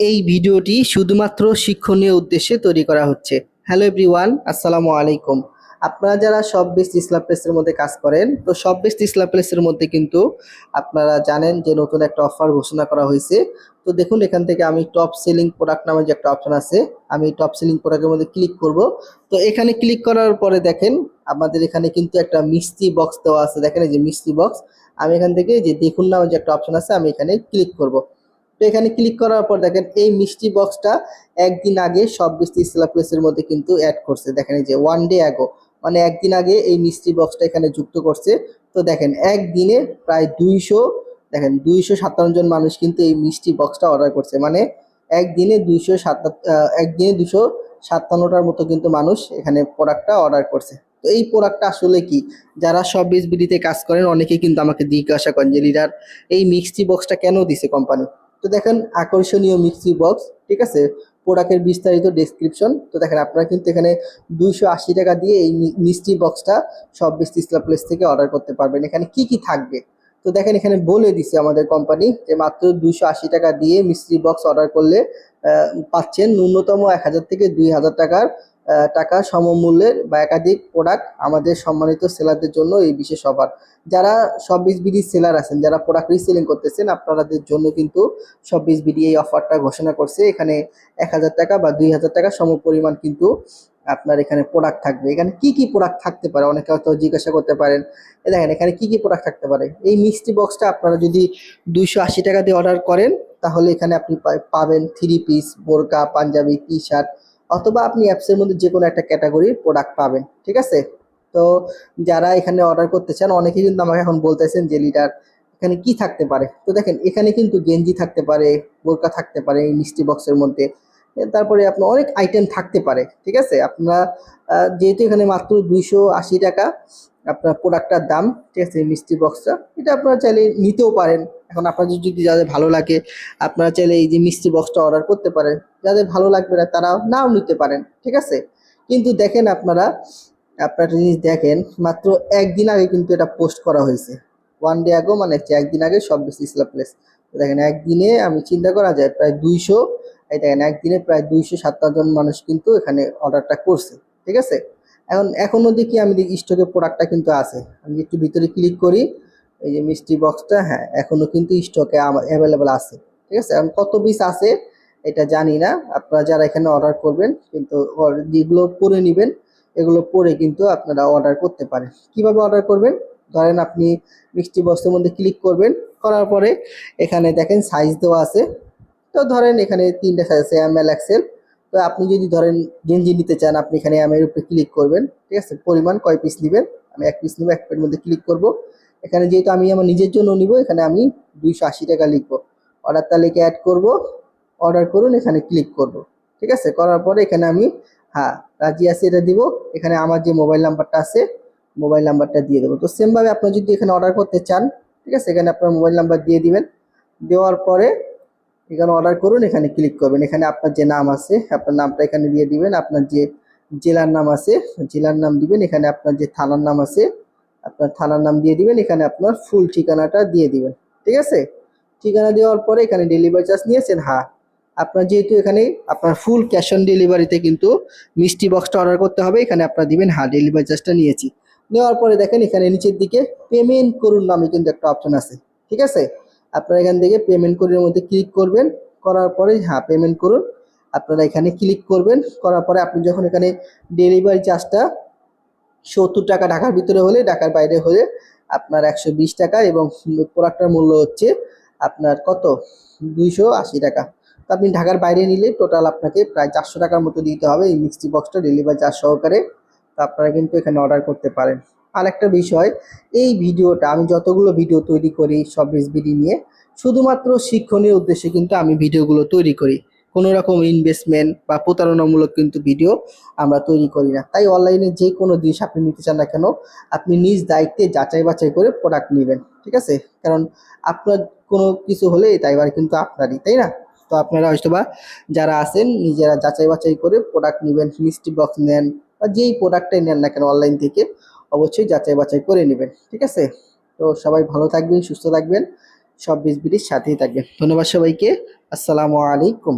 এই ভিডিওটি শুধুমাত্র শিক্ষণীয় উদ্দেশ্যে তৈরি করা হচ্ছে। হ্যালো এভরিওয়ান আসসালামু আলাইকুম। আপনারা যারা সব বেস্ট ইসলাম প্লেসের মধ্যে কাজ করেন, তো সব বেস্ট ইসলাম প্লেসের মধ্যে কিন্তু আপনারা জানেন যে নতুন একটা অফার ঘোষণা করা হয়েছে। তো দেখুন, এখান থেকে আমি টপ সেলিং প্রোডাক্ট নামে যে একটা অপশন আছে, আমি টপ সেলিং প্রোডাক্টের মধ্যে ক্লিক করব। তো এখানে ক্লিক করার পরে দেখেন, আমাদের এখানে কিন্তু একটা মিষ্টি বক্স দেওয়া আছে। দেখেন এই যে মিষ্টি বক্স আমি এখান থেকে যে দেখুন নামে যে একটা অপশন আছে, আমি এখানে ক্লিক করব। তো এখানে ক্লিক করার পর দেখেন এই মিষ্টি বক্সটা একদিন আগে সব মিষ্টি ইসলা প্লেসের মধ্যে কিন্তু অ্যাড করছে। দেখেন এই যে ওয়ান ডে অ্যাগো মানে একদিন আগে এই মিষ্টি বক্সটা এখানে যুক্ত করছে। তো দেখেন একদিনে প্রায় দুইশো, দেখেন দুইশো সাতান্ন জন মানুষ কিন্তু এই মিষ্টি বক্সটা অর্ডার করছে। মানে একদিনে দুইশো সাতান্ন একদিনে দুশো সাতান্নটার মতো কিন্তু মানুষ এখানে প্রোডাক্টটা অর্ডার করছে। তো এই প্রোডাক্টটা আসলে কি? যারা সব বিডিতে কাজ করেন অনেকে কিন্তু আমাকে জিজ্ঞাসা করেন যে, লিডার, এই মিক্সটি বক্সটা কেন দিছে কোম্পানি তো দেখেন আকর্ষণীয় মিক্সি বক্স, ঠিক আছে? প্রোডাক্টের বিস্তারিত ডেসক্রিপশন তো দেখেন আপনারা কিন্তু এখানে দুইশো আশি টাকা দিয়ে এই মিষ্টি বক্সটা সব মিষ্টি ইসলাম প্লেস থেকে অর্ডার করতে পারবেন। এখানে কি কি থাকবে? তো দেখেন এখানে বলে দিছে আমাদের কোম্পানি যে মাত্র দুইশো আশি টাকা দিয়ে মিষ্টি বক্স অর্ডার করলে পাচ্ছেন ন্যূনতম এক হাজার থেকে দুই হাজার টাকার টাকা সমমূল্যের বা একাধিক প্রোডাক্ট আমাদের সম্মানিত সেলারদের জন্য এই বিশেষ অফার যারা সব বিডি সেলার আছেন, যারা প্রোডাক্ট রিসেলিং করতেছেন আপনাদের জন্য কিন্তু সব বিডি এই অফারটা ঘোষণা করছে। এখানে এক হাজার টাকা বা দুই হাজার টাকা সম পরিমাণ কিন্তু আপনার এখানে প্রোডাক্ট থাকবে। এখানে কি কি প্রোডাক্ট থাকতে পারে? অনেকে হয়তো জিজ্ঞাসা করতে পারেন দেখেন, এখানে কি কি প্রোডাক্ট থাকতে পারে? এই মিষ্টি বক্সটা আপনারা যদি দুইশো আশি টাকা দিয়ে অর্ডার করেন, তাহলে এখানে আপনি পাবেন থ্রি পিস বোরকা, পাঞ্জাবি টি শার্ট অথবা আপনি অ্যাপসের মধ্যে যে কোনো একটা ক্যাটাগরির প্রোডাক্ট পাবেন, ঠিক আছে? তো যারা এখানে অর্ডার করতে চান অনেকেই কিন্তু আমাকে এখন বলতেছেন যে, লিডার, এখানে কি থাকতে পারে? তো দেখেন, এখানে কিন্তু গেঞ্জি থাকতে পারে বোরকা থাকতে পারে, এই মিষ্টি বক্সের মধ্যে। তারপরে আপনার অনেক আইটেম থাকতে পারে, ঠিক আছে? আপনারা যেহেতু এখানে মাত্র দুইশো আশি টাকা আপনার প্রোডাক্টটার দাম, ঠিক আছে মিষ্টি বক্সটা, এটা আপনারা চাইলে নিতেও পারেন। এখন আপনাদের যদি যাদের ভালো লাগে, আপনারা চাইলে এই যে মিষ্টি বক্সটা অর্ডার করতে পারেন। যাদের ভালো লাগবে না তারা নাও নিতে পারেন, ঠিক আছে? কিন্তু দেখেন আপনারা আপনারা জিনিস দেখেন, মাত্র একদিন আগে কিন্তু এটা পোস্ট করা হয়েছে। ওয়ান ডে আগো মানে হচ্ছে একদিন আগে সব বেশি ইসলাম প্লেস দেখেন একদিনে আমি চিন্তা করা যায় প্রায় দুইশো, এই দেখেন একদিনে প্রায় দুইশো সাতান্ন জন মানুষ কিন্তু এখানে অর্ডারটা করছে, ঠিক আছে? এখন এখনও দেখি আমি দেখি স্টকে প্রোডাক্টটা কিন্তু আছে। আমি একটু ভিতরে ক্লিক করি, এই যে মিষ্টি বক্সটা হ্যাঁ এখনও কিন্তু স্টকে অ্যাভেলেবেল আছে, ঠিক আছে? এখন কত পিস আছে? এটা জানি না। আপনারা যারা এখানে অর্ডার করবেন, কিন্তু যেগুলো পরে নেবেন, এগুলো পরে কিন্তু আপনারা অর্ডার করতে পারেন। কীভাবে অর্ডার করবেন? ধরেন আপনি মিষ্টি বক্সের মধ্যে ক্লিক করবেন, করার পরে এখানে দেখেন সাইজ দেওয়া আছে। তো ধরেন এখানে তিনটা সাইজ আছে এম এল এক্সেল তো আপনি যদি ধরেন গেঞ্জি নিতে চান, আপনি এখানে এম এর উপরে ক্লিক করবেন। ঠিক আছে? পরিমাণ কয় পিস নেবেন? আমি এক পিস নেব, এক পিসের মধ্যে ক্লিক করব। এখানে যেহেতু আমি আমার নিজের জন্য নিব, এখানে আমি দুইশো আশি টাকা লিখব। অর্ডার তালিকা অ্যাড করব। অর্ডার করুন, এখানে ক্লিক করব। ঠিক আছে? করার পরে এখানে আমি হ্যাঁ রাজি আছি, এটা দিব। এখানে আমার যে মোবাইল নাম্বারটা আছে, মোবাইল নাম্বারটা দিয়ে দেবো। তো সেমভাবে আপনি যদি এখানে অর্ডার করতে চান, ঠিক আছে? এখানে আপনার মোবাইল নাম্বার দিয়ে দিবেন। দেওয়ার পরে এখানে অর্ডার করুন, এখানে ক্লিক করবেন। এখানে আপনার যে নাম আছে, আপনার নামটা এখানে দিয়ে দিবেন। আপনার যে জেলার নাম আছে, জেলার নাম দিবেন। এখানে আপনার যে থানার নাম আছে, আপনার থানার নাম দিয়ে দিবেন। এখানে আপনার ফুল ঠিকানাটা দিয়ে দিবেন। ঠিক আছে? ঠিকানা দেওয়ার পরে এখানে ডেলিভারি চার্জ নিয়েছেন হ্যাঁ আপনার যেহেতু এখানে আপনার ফুল ক্যাশ অন ডেলিভারিতে কিন্তু মিষ্টি বক্সটা অর্ডার করতে হবে, এখানে আপনার দিবেন হ্যাঁ ডেলিভারি চার্জটা নিয়েছি। নেওয়ার পরে দেখেন এখানে নিচের দিকে পেমেন্ট করুন নামে কিন্তু একটা অপশন আছে, ঠিক আছে? আপনারা এখান থেকে পেমেন্ট করার মধ্যে ক্লিক করবেন, করার পরে হ্যাঁ পেমেন্ট করুন। আপনারা এখানে ক্লিক করবেন, করার পরে আপনি যখন এখানে ডেলিভারি চার্জটা সত্তর টাকা ঢাকার ভিতরে হলে, ঢাকার বাইরে হলে আপনার একশো বিশ টাকা এবং প্রোডাক্টের মূল্য হচ্ছে আপনার কত? দুইশো আশি টাকা। আপনি ঢাকার বাইরে নিলে টোটাল আপনাকে প্রায় চারশো টাকার মতো দিতে হবে এই মিক্সি বক্সটা ডেলিভারি চার্জ সহকারে। তা আপনারা কিন্তু এখানে অর্ডার করতে পারেন। আর একটা বিষয়, এই ভিডিওটা আমি যতগুলো ভিডিও তৈরি করি সব বিডি নিয়ে, শুধুমাত্র শিক্ষণীয় উদ্দেশ্যে কিন্তু আমি ভিডিওগুলো তৈরি করি। কোনো রকম ইনভেস্টমেন্ট বা প্রতারণামূলক কিন্তু ভিডিও আমরা তৈরি করি না। তাই অনলাইনে যে কোনো জিনিস আপনি নিতে চান না কেন, আপনি নিজ দায়িত্বে যাচাই বাছাই করে প্রোডাক্ট নেবেন। ঠিক আছে? কারণ আপনার কোনো কিছু হলে দায়ভার কিন্তু আপনারই, তাই না? তো আপনারা হয়তো বা যারা আছেন, নিজেরা যাচাই বাছাই করে প্রোডাক্ট নেবেন মিষ্টি বক্স নেন বা যেই প্রোডাক্টটাই নেন না কেন অনলাইন থেকে অবশ্যই যাচাই বাছাই করে নেবেন, ঠিক আছে? তো সবাই ভালো থাকবেন, সুস্থ থাকবেন, সব বিষ বিডির সাথেই থাকবেন। ধন্যবাদ সবাইকে, আসসালামু আলাইকুম।